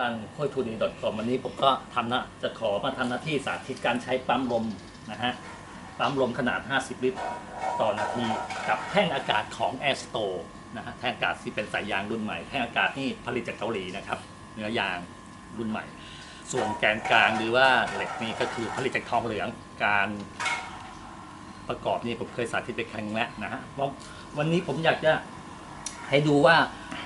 รังห้วยทูดี .com วันนี้ผมก็ทำนะจะขอมาทำหน้าที่สาธิตการใช้ปั๊มลมนะฮะ ปั๊มลมขนาด 50 ลิตร ต่อนาที กับแท่งอากาศของ a i r s t o นะฮะ แท่งอากาศที่เป็นสายยางรุ่นใหม่ แท่งอากาศนี่ผลิตจากเกาหลีนะครับ เนื้อยางรุ่นใหม่ ส่วนแกนกลางหรือว่าเหล็กนี่ก็คือผลิตจากทองเหลือง การประกอบนี่ผมเคยสาธิตไปครั้งแล้วนะฮะ วันนี้ผมอยากจะให้ดูว่า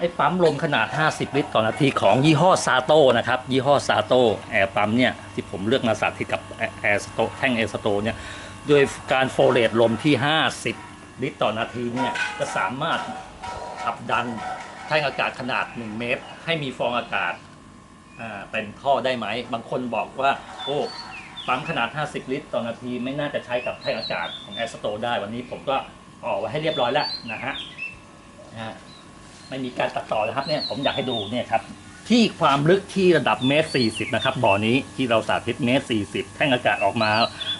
ไอ้ปั๊มลมขนาด 50 ลิตรต่อนาทีของยี่ห้อซาโต้นะครับ ยี่ห้อซาโต้แอร์ปั๊มเนี่ยที่ผมเลือกมาสาธิตกับแอร์สโตแท่งแอร์สโตเนี่ยด้วยการโฟเลตลมที่ 50 ลิตรต่อนาทีเนี่ยจะสามารถขับดันแท่งอากาศขนาด 1 เมตร ให้มีฟองอากาศเป็นท่อได้ไหม บางคนบอกว่า โอ้ปั๊มขนาด 50 ลิตรต่อนาที ไม่น่าจะใช้กับแท่งอากาศของแอร์สโตได้วันนี้ผมก็ออกไว้ให้เรียบร้อยแล้วนะฮะนะฮะ ไม่มีการตัดต่อนะครับเนี่ยผมอยากให้ดูเนี่ยครับที่ความลึกที่ระดับเมตรสี่สิบนะครับบ่อนี้ที่เราสาธิตเมตรสี่สิบแท่งอากาศออกมา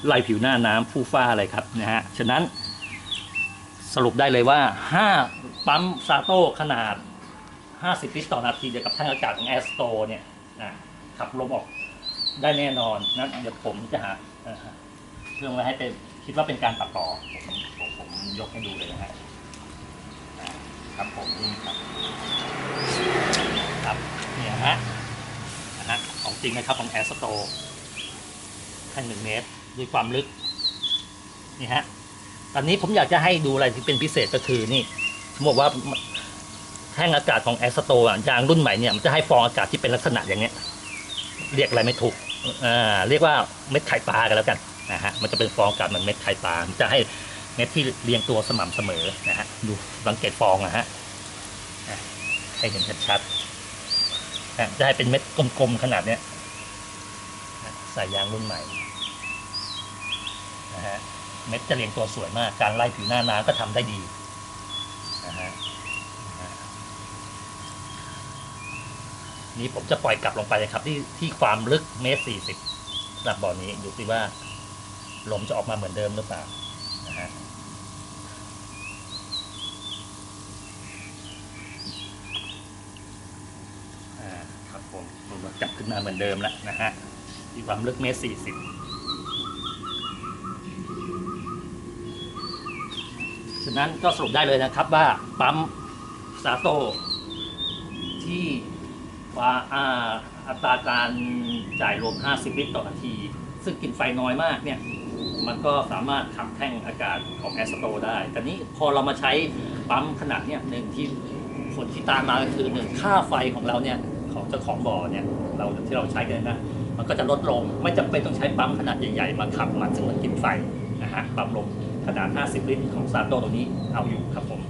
ไล่ผิวหน้าน้ำฟูฟ้าเลยครับนะฮะฉะนั้นสรุปได้เลยว่า 5 ปั๊มซาโต้ขนาด 50 ลิตรต่อนาทีเดียวกับแท่งอากาศของแอสโตเนี่ยขับลมออกได้แน่นอนนะเดี๋ยวผมจะหาเอ่อเครื่องไว้ให้เป็นคิดว่าเป็นการตัดต่อผมผมผมยกให้ดูเลยนะฮะ ครับผมนี่ครับครับเนี่ยฮะนะฮะของจริงนะครับของแอสโตแท่งหนึ่งเมตรด้วยความลึกนี่ฮะตอนนี้ผมอยากจะให้ดูอะไรที่เป็นพิเศษก็คือนี่ผมบอกว่าแท่งอากาศของแอสโตยางรุ่นใหม่เนี่ยมันจะให้ฟองอากาศที่เป็นลักษณะอย่างเนี้ย เรียกอะไรไม่ถูกอ่าเรียกว่าเม็ดไข่ปลากันแล้วกันนะฮะมันจะเป็นฟองอากาศเหมันเม็ดไข่ปลาจะให้ ม็ดที่เรียงตัวสม่ำเสมอนะฮะดูสังเกตฟองนะฮะให้เห็นชัดๆอะจะให้เป็นเม็ดกลมๆขนาดเนี้ยใส่ยางรุ่นใหม่นะฮะเม็ดจะเรียงตัวสวยมาก การไล่ผิวหน้าน้ำก็ทำได้ดีนะฮะนี่ผมจะปล่อยกลับลงไปเลยครับ ที่ที่ความลึกเมตรสี่สิบสำหรับบ่อนี้ดูสิว่าลมจะออกมาเหมือนเดิมหรือเปล่านะฮะอ่า ครับผมผมจับขึ้นมาเหมือนเดิมแล้วนะฮะที่ความลึกเมตรสี่สิบฉะนั้นก็สรุปได้เลยนะครับว่าปั๊มซาโตที่ว่าอ่าอัตราการจ่ายลม50 ลิตรต่อนาที ซึ่งกินไฟน้อยมากเนี่ย มันก็สามารถขับแท่งอากาศของแอสโตได้ แต่นี้พอเรามาใช้ปั๊มขนาดเนี้ยหนึ่งที่ผลที่ตามมาก็คือหนึ่งค่าไฟของเราเนี่ย ของเจ้าของบ่อเนี่ยเราที่เราใช้กันนะมันก็จะลดลงไม่จำเป็นต้องใช้ปั๊มขนาดใหญ่ๆมาขับมันซึ่งมันกินไฟนะฮะปั๊มลมขนาด 50 ลิตรของซาโตตัวนี้เอาอยู่ครับผม